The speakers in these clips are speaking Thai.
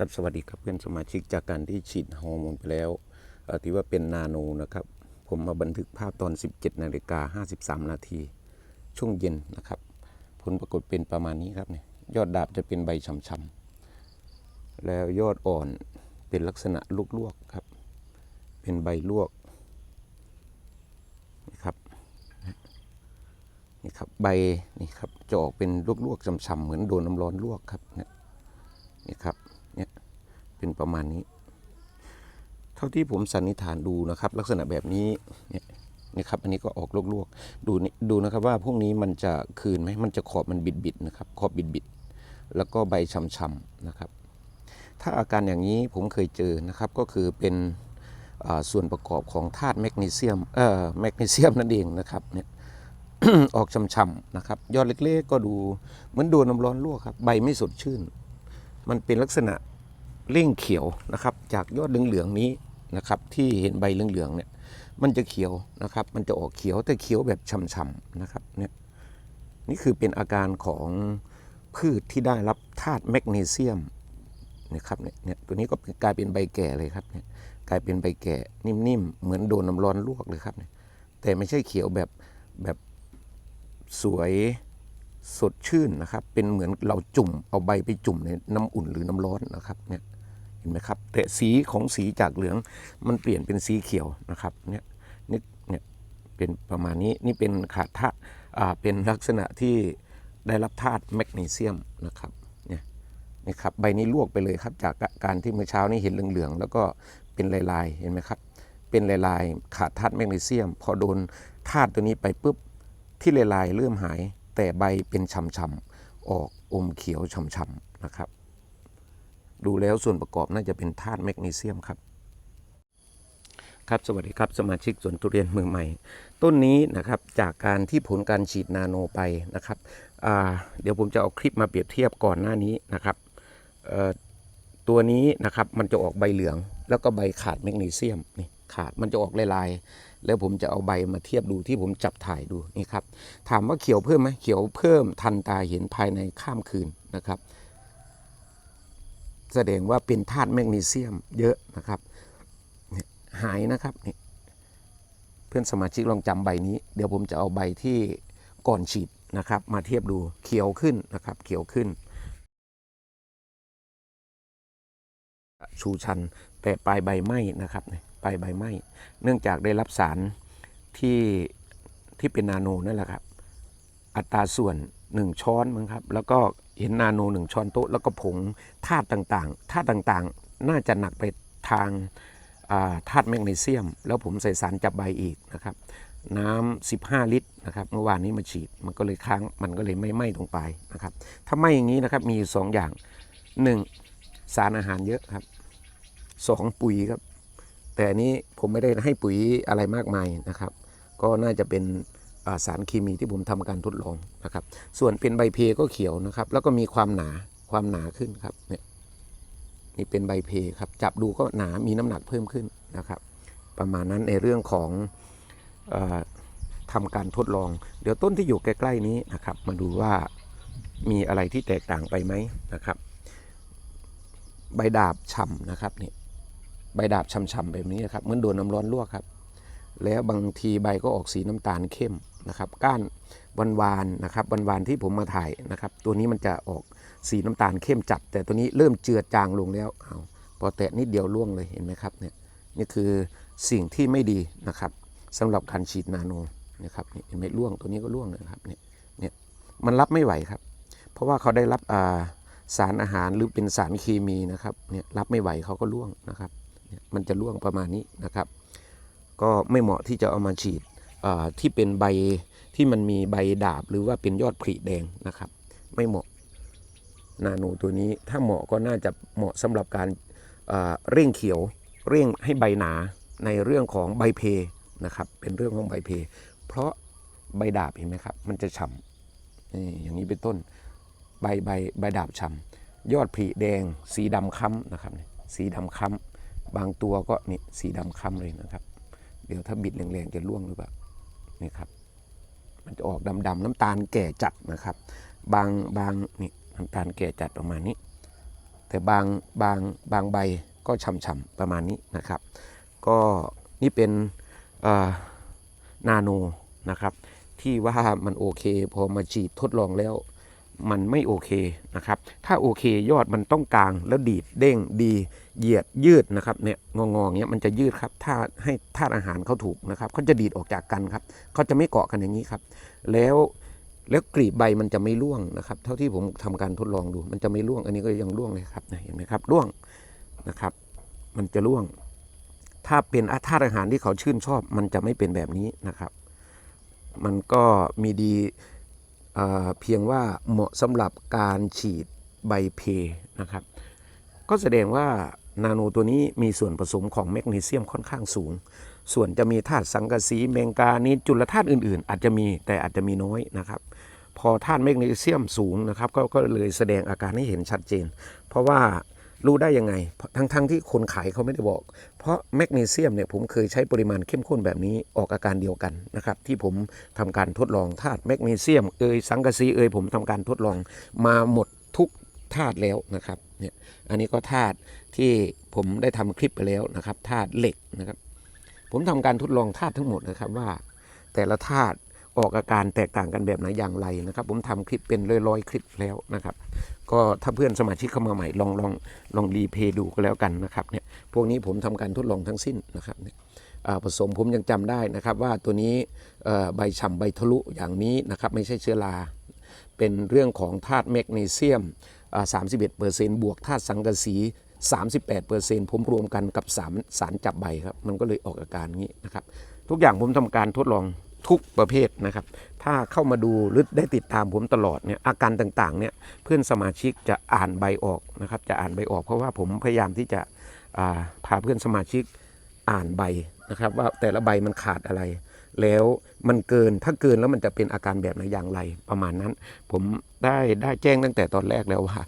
ครับสวัสดีครับเพื่อนสมาชิกจากการที่ฉีดฮอร์โมนไปแล้วเอ่อที่ว่าเป็นนาโนนะครับ ผมมาบันทึกภาพตอน 17นาฬิกา53 นาทีช่วงเย็นนะครับ ผลปรากฏเป็นประมาณนี้ครับเนี่ยยอดดาบจะเป็นใบช้ำๆแล้วยอดอ่อนเป็นลักษณะลวกๆครับ เป็นใบลวกนะครับนี่ครับใบนี่ครับจะออกเป็นลวกๆช้ำๆเหมือนโดนน้ำร้อนลวกครับนี่ครับ ประมาณนี้ เท่าที่ผมสันนิษฐานดูนะครับ ลักษณะแบบนี้เนี่ยนี่ครับอันนี้ก็ออกลวกๆดูนี่ดูนะครับว่าพวกนี้มันจะคืนไหมมันจะขอบมันบิดๆนะครับ ขอบบิดๆแล้วก็ใบช้ำๆนะครับ ถ้าอาการอย่างนี้ผมเคยเจอนะครับก็คือเป็นส่วนประกอบของธาตุแมกนีเซียมเอ่อแมกนีเซียมนั่นเองนะครับเนี่ยออกช้ำๆนะครับ ยอดเล็กๆก็ดูเหมือนโดนน้ำร้อนลวกครับ ใบไม่สดชื่น มันเป็นลักษณะ เร่งเขียวนะครับ จากยอดเหลืองๆนี้นะครับ ที่เห็นใบเหลืองๆเนี่ย มันจะเขียวนะครับ มันจะออกเขียวแต่เขียวแบบช่ำๆนะครับเนี่ยนี่คือเป็นอาการของพืชที่ได้รับธาตุแมกนีเซียมนะครับเนี่ยตัวนี้ก็กลายเป็นใบแก่เลยครับเนี่ยกลายเป็นใบแก่นิ่มๆเหมือนโดนน้ำร้อนลวกเลยครับเนี่ยแต่ไม่ใช่เขียวแบบแบบสวยสดชื่นนะครับ เป็นเหมือนเราจุ่มเอาใบไปจุ่มในน้ำอุ่นหรือน้ำร้อนนะครับเนี่ย ห็นไหมครับแต่สีของสีจากเหลืองมันเปลี่ยนเป็นสีเขียวนะครับเนี่ยนี่เนี่ยเป็นประมาณนี้นี่เป็นขาดธาตุอ่าเป็นลักษณะที่ได้รับธาตุแมกนีเซียมนะครับเนี่ยนี่ครับใบนี้ลวกไปเลยครับจากการที่เมื่อเช้านี้เห็นเหลืองๆแล้วก็เป็นลายๆเห็นไหมครับเป็นลายๆขาดธาตุแมกนีเซียม พอโดนธาตุตัวนี้ไปปุ๊บที่ลายๆเริ่มหาย แต่ใบเป็นช้ำๆออกอมเขียวช้ำๆนะครับ ดูแล้วส่วนประกอบน่าจะเป็นธาตุแมกนีเซียมครับครับสวัสดีครับสมาชิกสวนทุเรียนมือใหม่ ต้นนี้นะครับจากการที่ผลการฉีดนาโนไปนะครับเดี๋ยวผมจะเอาคลิปมาเปรียบเทียบก่อนหน้านี้นะครับตัวนี้นะครับมันจะออกใบเหลือง แล้วก็ใบขาดแมกนีเซียมนี่ขาดมันจะออกลายๆ แล้วผมจะเอาใบมาเทียบดูที่ผมจับถ่ายดูนี่ครับถามว่าเขียวเพิ่มไหมเขียวเพิ่มทันตาเห็นภายในข้ามคืนนะครับ แสดงว่าเป็นธาตุแมกนีเซียมเยอะนะครับ หายนะครับนี่เพื่อนสมาชิกลองจำใบนี้ เดี๋ยวผมจะเอาใบที่ก่อนฉีดนะครับ มาเทียบดูเขียวขึ้นนะครับ เขียวขึ้น ชูชันแต่ปลายใบไหม้นะครับปลายใบไหม้เนื่องจากได้รับสารที่ที่เป็นนาโนนั่นแหละครับ อัตราส่วน 1 ช้อนมั้งครับ แล้วก็ เห็นนาโน1ช้อนโต๊ะแล้วก็ผงธาตุต่างๆธาตุต่างๆ น่าจะหนักไปทางธาตุแมกนีเซียม แล้วผมใส่สารจับใบอีกนะครับ น้ำ15 ลิตรนะครับเมื่อวานนี้มาฉีดมันก็เลยค้างมันก็เลยไม่ไหม้ตรงปลายนะครับถ้าไหม้อย่างนี้นะครับมีอยู่สองอย่าง 1. สารอาหารเยอะครับ 2. ปุ๋ยครับ แต่อันนี้ผมไม่ได้ให้ปุ๋ยอะไรมากมายนะครับ ก็น่าจะเป็น สารเคมีที่ผมทำการทดลองนะครับ ส่วนเป็นใบเพก็เขียวนะครับ แล้วก็มีความหนาความหนาขึ้นครับเนี่ยนี่เป็นใบเพครับ จับดูก็หนามีน้ำหนักเพิ่มขึ้นนะครับ ประมาณนั้นในเรื่องของออทำการทดลอง เดี๋ยวต้นที่อยู่ใกล้ๆนี้นะครับ มาดูว่ามีอะไรที่แตกต่างไปไหมนะครับ ใบดาบฉ่ำนะครับนี่ใบดาบฉ่ำๆแบบนี้นะครับเหมือนโดนน้ำร้อนลวกครับ แล้วบางทีใบก็ออกสีน้ำตาลเข้ม นะครับก้านวันวานนะครับวันวานที่ผมมาถ่ายนะครับ ตัวนี้มันจะออกสีน้ำตาลเข้มจัด แต่ตัวนี้เริ่มเจือจางลงแล้วเอาพอแตะนิดเดียวล่วงเลยเห็นไหมครับเนี่ยนี่คือสิ่งที่ไม่ดีนะครับสำหรับการฉีดนาโนนะครับเห็นไหมล่วงตัวนี้ก็ล่วงเลยครับเนี่ยเนี่ยมันรับไม่ไหวครับ เพราะว่าเขาได้รับาสารอาหารหรือเป็นสารเคมีนะครับเนี่ยรับไม่ไหวเขาก็ล่วงนะครับเนี่ยมันจะล่วงประมาณนี้นะครับ ก็ไม่เหมาะที่จะเอามาฉีด ที่เป็นใบที่มันมีใบดาบหรือว่าเป็นยอดผลิแดงนะครับ ไม่เหมาะนาโนตัวนี้ถ้าเหมาะก็น่าจะเหมาะสำหรับการเร่งเขียวเร่งให้ใบหนาในเรื่องของใบเพนะครับเป็นเรื่องของใบเพ เพราะใบดาบเห็นไหมครับ มันจะฉ่ำอย่างนี้เป็นต้นใบใบใบดาบฉ่ำยอดผลิแดงสีดำค้ำนะครับสีดำค้ำบางตัวก็นี่สีดำค้ำเลยนะครับ เดี๋ยวถ้าบิดแรงๆจะร่วงหรือเปล่า นี่ครับ มันจะออกดำๆน้ำตาลแก่จัดนะครับ บางบางนี่น้ำตาลแก่จัดประมาณนี้ แต่บางบางบางใบก็ฉ่ำๆประมาณนี้นะครับ ก็นี่เป็นนาโนนะครับ ที่ว่ามันโอเค พอมาฉีดทดลองแล้ว มันไม่โอเคนะครับ ถ้าโอเคยอดมันต้องกลางแล้วดีดเด้งดีเหยียดยืดนะครับเนี่ยงองๆเงี้ยมันจะยืดครับถ้าให้ธาตุอาหารเขาถูกนะครับเขาจะดีดออกจากกันครับเขาจะไม่เกาะกันอย่างนี้ครับ แล้วแล้วกลีบใบมันจะไม่ร่วงนะครับ เท่าที่ผมทำการทดลองดู มันจะไม่ร่วง อันนี้ก็ยังร่วงเลยครับเห็นไหมครับร่วงนะครับ มันจะร่วง ถ้าเป็นธาตุอาหารที่เขาชื่นชอบ มันจะไม่เป็นแบบนี้นะครับ มันก็มีดี เพียงว่าเหมาะสำหรับการฉีดใบเพนะครับ ก็แสดงว่านาโนตัวนี้มีส่วนผสมของแมกนีเซียมค่อนข้างสูง ส่วนจะมีธาตุสังกะสีแมงกานีจุลธาตุอื่นๆ อาจจะมีแต่อาจจะมีน้อยนะครับ พอธาตุแมกนีเซียมสูงนะครับกก็เลยแสดงอาการให้เห็นชัดเจน เพราะว่า รู้ได้ยังไง ทั้งๆทที่คนขายเขาไม่ได้บอก เพราะแมกนีเซียมเนี่ยผมเคยใช้ปริมาณเข้มข้นแบบนี้ออกอาการเดียวกันนะครับที่ผมทำการทดลองธาตุแมกนีเซียมเอยสังกะสีเอยผมทำการทดลองมาหมดทุกธาตุแล้วนะครับเนี่ยอันนี้ก็ธาตุที่ผมได้ทำคลิปไปแล้วนะครับธาตุเหล็กนะครับ ผมทำการทดลองธาตุทั้งหมดนะครับว่า แต่ละธาตุ ออกอาการแตกต่างกันแบบไหนอย่างไรนะครับ ผมทำคลิปเป็นร้อยๆคลิปแล้วนะครับ ก็ถ้าเพื่อนสมาชิกเข้ามาใหม่ลองลองลองรีเพย์ดูก็แล้วกันนะครับเนี่ยพวกนี้ผมทำการทดลองทั้งสิ้นนะครับเนี่ยผสมผมยังจำได้นะครับ ว่าตัวนี้ใบฉ่ำใบทะลุอย่างนี้นะครับไม่ใช่เชื้อราเป็นเรื่องของธาตุแมกนีเซียมอ่า31%บวกธาตุสังกะสี 38%ผมรวมกันกับสารสารจับใบครับ มันก็เลยออกอาการงี้นะครับ ทุกอย่างผมทำการทดลอง ทุกประเภทนะครับ ถ้าเข้ามาดูหรือได้ติดตามผมตลอดเนี่ยอาการต่างๆเนี่ยเพื่อนสมาชิกจะอ่านใบออกนะครับ จะอ่านใบออกเพราะว่าผมพยายามที่จะาพาเพื่อนสมาชิกอ่านใบนะครับ ว่าแต่ละใบมันขาดอะไร แล้วมันเกินถ้าเกินแล้วมันจะเป็นอาการแบบไหนอย่างไรประมาณนั้น ผมได้ได้แจ้งตั้งแต่ตอนแรกแล้วว่า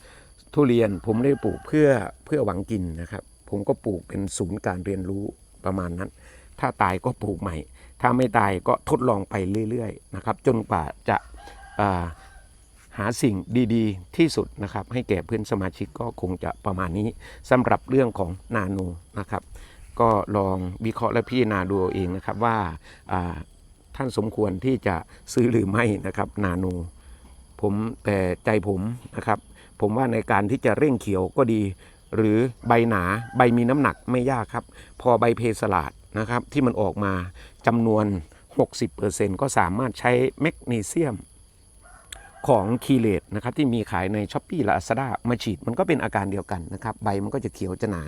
ทุเรียนผมไม่ได้ปลูกเพื่อเพื่อหวังกินนะครับ ผมก็ปลูกเป็นศูนย์การเรียนรู้ประมาณนั้น ถ้าตายก็ปลูกใหม่ ถ้าไม่ตายก็ทดลองไปเรื่อยๆนะครับจนกว่าจะาหาสิ่งดีๆ ที่สุดนะครับ ให้แก่เพื่อนสมาชิกก็คงจะประมาณนี้สำหรับเรื่องของนาโนนะครับ ก็ลองวิเคราะห์และพิจารณาดูเองนะครับว่าอ่าท่านสมควรที่จะซื้อหรือไม่นะครับนาโนผมแต่ใจผมนะครับ ผมว่าในการที่จะเร่งเขียวก็ดี หรือใบหนาใบมีน้ำหนักไม่ยากครับ พอใบเพสลาด นะครับที่มันออกมาจำนวน 60%ก็สามารถใช้แมกนีเซียมของคีเลตนะครับที่มีขายในช้อปปี้และอาซาด้ามาฉีดมันก็เป็นอาการเดียวกันนะครับ ใบมันก็จะเขียวจะหนา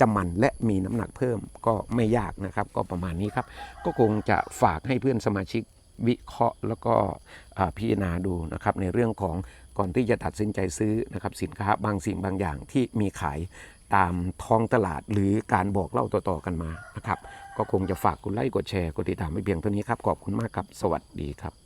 จะมันและมีน้ำหนักเพิ่มก็ไม่ยากนะครับ ก็ประมาณนี้ครับ ก็คงจะฝากให้เพื่อนสมาชิกวิเคราะห์แล้วก็พิจารณาดูนะครับในเรื่องของก่อนที่จะตัดสินใจซื้อนะครับสินค้าบางสิ่งบางอย่างที่มีขาย ตามท้องตลาดหรือการบอกเล่าต่อๆกันมานะครับ ก็คงจะฝากกดไลค์กดแชร์กดติดตามไม่เพียงเท่านี้ครับ ขอบคุณมากครับ สวัสดีครับ